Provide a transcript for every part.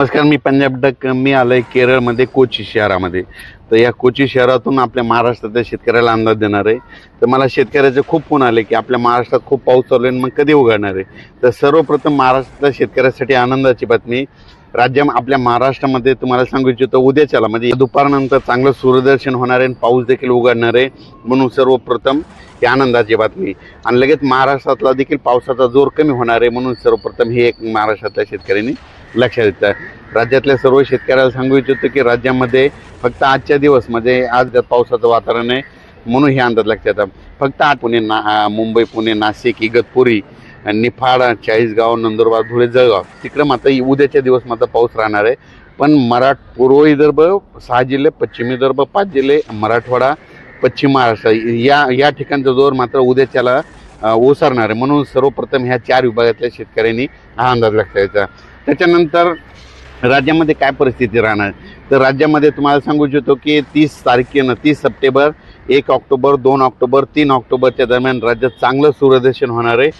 नमस्कार मी पंजाब डक मी आलोय केरळमध्ये कोची शहरामध्ये. तर या कोची शहरातून आपल्या महाराष्ट्रातल्या शेतकऱ्याला अंदाज देणार आहे. तर मला शेतकऱ्याचे खूप फोन आले की आपल्या महाराष्ट्रात खूप पाऊस चालू आहे मग कधी उघडणार आहे? तर सर्वप्रथम महाराष्ट्रातल्या शेतकऱ्यासाठी आनंदाची बातमी. राज्य आपल्या महाराष्ट्रामध्ये तुम्हाला सांगू इच्छितो उद्याच्याला म्हणजे दुपारनंतर चांगलं सूर्यदर्शन होणार आहे आणि पाऊस देखील उघडणार आहे. म्हणून सर्वप्रथम ही आनंदाची बातमी. आणि लगेच महाराष्ट्रातला देखील पावसाचा जोर कमी होणार आहे. म्हणून सर्वप्रथम हे एक महाराष्ट्रातल्या शेतकऱ्यांनी लक्षात येतं. राज्यातल्या सर्व शेतकऱ्याला सांगू इच्छितो की राज्यामध्ये फक्त आजच्या दिवस म्हणजे आज पावसाचं वातावरण आहे म्हणून हे अंदाज लक्षात येतात फक्त आठ पुणे ना मुंबई पुणे नाशिक इगतपुरी निफाड चाळीसगाव नंदुरबार धुळे जळगाव. तिकडं मात्र उद्याच्या दिवस मात्र पाऊस राहणार आहे. पण मराठ पूर्व विदर्भ सहा जिल्हे पश्चिम विदर्भ पाच जिल्हे मराठवाडा पश्चिम महाराष्ट्र या या ठिकाणचा जोर मात्र उद्याच्याला ओसरणार आहे. म्हणून सर्वप्रथम ह्या चार विभागातल्या शेतकऱ्यांनी हा अंदाज लक्षात यायचा त्याच्यानंतर राज्यामध्ये काय परिस्थिती राहणार? तर राज्यामध्ये तुम्हाला सांगू इच्छितो की तीस तारखेनं तीस सप्टेंबर एक ऑक्टोबर दोन ऑक्टोबर तीन ऑक्टोबरच्या दरम्यान राज्यात चांगलं सूर्यदर्शन होणार आहे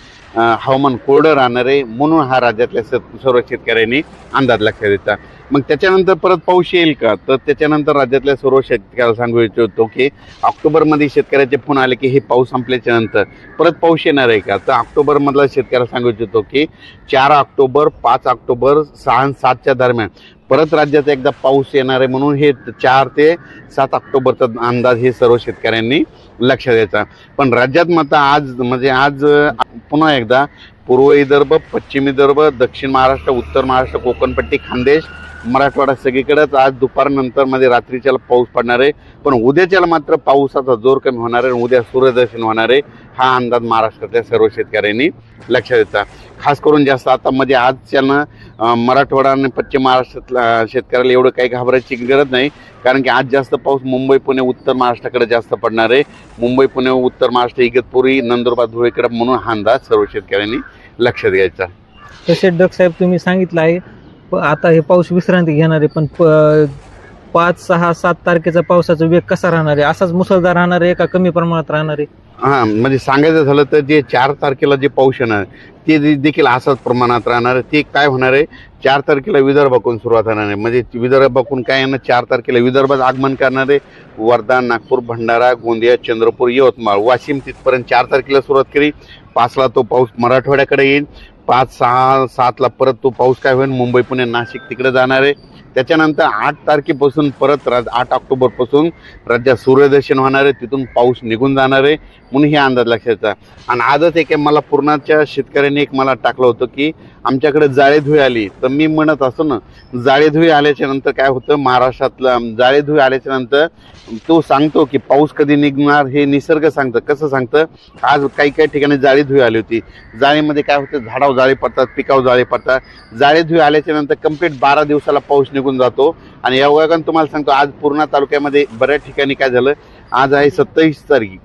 हवामान कोरडं राहणार आहे म्हणून हा राज्यातल्या स- सर्व शेतकऱ्यांनी अंदाज लक्षात येतात मग त्याच्यानंतर परत पाऊस येईल का? तर त्याच्यानंतर राज्यातल्या सर्व शेतकऱ्याला सांगू इच्छितो की ऑक्टोबरमध्ये शेतकऱ्याचे फोन आले की हे पाऊस संपल्याच्या नंतर परत पाऊस येणार आहे का? तर ऑक्टोबरमधला शेतकऱ्याला सांगू इच्छितो की चार ऑक्टोबर पाच ऑक्टोबर सहा आणि सातच्या दरम्यान परत राज्यात एकदा पाऊस येणार आहे म्हणून हे चार ते सात ऑक्टोबरचा अंदाज हे सर्व शेतकऱ्यांनी लक्ष द्यायचा पण राज्यात मात्र आज म्हणजे आज पुन्हा एकदा पूर्व विदर्भ पश्चिम विदर्भ दक्षिण महाराष्ट्र उत्तर महाराष्ट्र कोकणपट्टी खानदेश मराठवाडा सगळीकडेच आज दुपारनंतरमध्ये रात्रीच्याला पाऊस पडणार आहे. पण उद्याच्याला मात्र पावसाचा जोर कमी होणार आहे आणि उद्या सूर्यदर्शन होणार आहे. हा अंदाज महाराष्ट्रातल्या सर्व शेतकऱ्यांनी लक्षात येतात खास करून जास्त आता मध्ये आजच्यानं मराठवाडा आणि पश्चिम महाराष्ट्रातल्या शेतकऱ्याला एवढं काही घाबरायची गरज नाही. कारण की आज जास्त पाऊस मुंबई पुणे उत्तर महाराष्ट्राकडे जास्त पडणार आहे. मुंबई पुणे उत्तर महाराष्ट्र इगतपुरी नंदुरबार धुळेकडे म्हणून हा अंदाज सर्व शेतकऱ्यांनी लक्षात घ्यायचा. तसे डक साहेब तुम्ही सांगितलं आहे. प- आता हे पाऊस विश्रांती घेणार आहे पण प- पाच सहा सात तारखेचा पावसाचा वेग कसा राहणार आहे? असाच मुसळधार राहणार आहे का कमी प्रमाणात राहणार आहे? हां म्हणजे सांगायचं झालं तर जे चार तारखेला जे पाऊस येणार ते दे- देखील असंच प्रमाणात राहणार. आहे ते काय होणार आहे? चार तारखेला विदर्भाकडून सुरुवात होणार आहे. म्हणजे विदर्भाकडून काय येणार? चार तारखेला विदर्भात आगमन करणार आहे. वर्धा नागपूर भंडारा गोंदिया चंद्रपूर यवतमाळ वाशिम तिथपर्यंत चार तारखेला सुरुवात केली. पाचला तो पाऊस मराठवाड्याकडे येईल. पाच सहा सातला परत तो पाऊस काय होईल? मुंबई पुणे नाशिक तिकडे जाणार आहे. त्याच्यानंतर आठ तारखेपासून परत राज आठ ऑक्टोबरपासून राज्यात सूर्यदर्शन होणार आहे तिथून पाऊस निघून जाणार आहे म्हणून हे अंदाज लक्षात आणि आजच एक मला पूर्णाच्या शेतकऱ्यांनी एक मला टाकलं होतं की आमच्याकडे जाळेधुई आली. तर मी म्हणत असतो ना जाळेधुई आल्याच्यानंतर काय होतं महाराष्ट्रातलं जाळेधुई आल्याच्यानंतर तो सांगतो की पाऊस कधी निघणार हे निसर्ग सांगतं. कसं सांगतं? आज काही काही ठिकाणी जाळेधुई आली होती. जाळीमध्ये काय होतं झाडावर जाळी पडतात पिकावर जाळी पडतात. जाळेधुई आल्याच्यानंतर कंप्लीट बारा दिवसाला पाऊस निघून जातो. आणि या वयानं तुम्हाला सांगतो आज पूर्णा तालुक्यामध्ये बऱ्याच ठिकाणी काय झालं आज आहे सत्तावीस तारीख.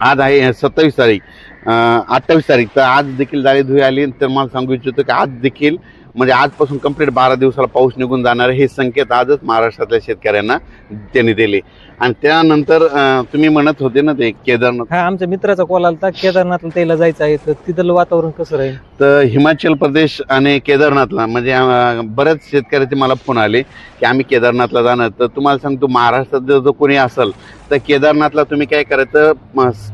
आज आहे सत्तावीस तारीख अठ्ठावीस तारीख. तर आज देखील जाळीधुई आली तर मला सांगू इच्छितो की आज देखील म्हणजे आजपासून कंप्लीट बारा दिवसाला पाऊस निघून जाणार आहे हे संकेत आजच महाराष्ट्रातल्या शेतकऱ्यांना त्यांनी दिले. आणि त्यानंतर तुम्ही म्हणत होते ना ते केदारनाथ. हा आमच्या मित्राचा कॉल आला केदारनाथला त्याला जायचं आहे तर तिथलं वातावरण कसं राहील? तर हिमाचल प्रदेश आणि केदारनाथला म्हणजे बऱ्याच शेतकऱ्याचे मला फोन आले की आम्ही केदारनाथला जाणार. तर तुम्हाला सांगतो महाराष्ट्रात जर जो कोणी असेल तर केदारनाथला तुम्ही काय करायचं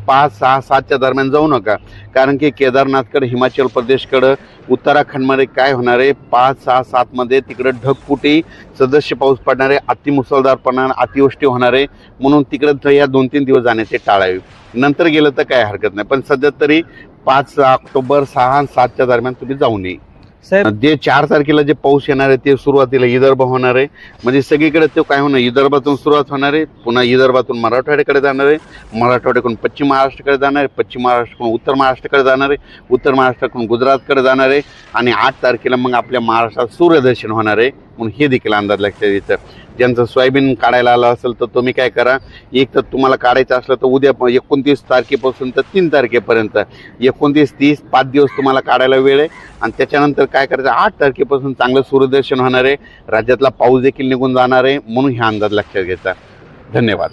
पाच सहा सातच्या दरम्यान जाऊ नका. कारण की केदारनाथकडे हिमाचल प्रदेशकडं उत्तराखंडमध्ये काय होणार आहे पाच सहा सातमध्ये तिकडं ढगफुटी सदस्य पाऊस पडणारे आहे पडणार अतिवृष्टी होणार आहे म्हणून तिकडं ह्या या दोन तीन दिवस जाण्याचे टाळावे. नंतर गेलं तर काय हरकत नाही. पण सध्या तरी पाच ऑक्टोबर सहा आणि सातच्या दरम्यान तुम्ही जाऊ नये साहेब जे चार तारखेला जे पाऊस येणार आहे ते सुरुवातीला विदर्भ होणार आहे. म्हणजे सगळीकडे तो काय होणार विदर्भातून सुरुवात होणार आहे पुन्हा विदर्भातून मराठवाड्याकडे जाणार आहे मराठवाड्याकडून पश्चिम महाराष्ट्राकडे जाणार आहे पश्चिम महाराष्ट्राकडून उत्तर महाराष्ट्राकडे जाणार आहे उत्तर महाराष्ट्राकडून गुजरातकडे जाणार आहे आणि आठ तारखेला मग आपल्या महाराष्ट्रात सूर्यदर्शन होणार आहे. म्हणून हे देखील अंदाज लक्षात येतं. ज्यांचं सोयाबीन काढायला आलं असेल तर तुम्ही काय करा एक तर तुम्हाला काढायचं असलं तर उद्या एकोणतीस तारखेपासून तर तीन तारखेपर्यंत. एकोणतीस तीस पाच दिवस तुम्हाला काढायला वेळ आहे. आणि त्याच्यानंतर काय करायचं आठ तारखेपासून चांगलं सूर्यदर्शन होणार आहे. राज्यातला पाऊस देखील निघून जाणार आहे. म्हणून हा अंदाज लक्षात घ्यायचा. धन्यवाद.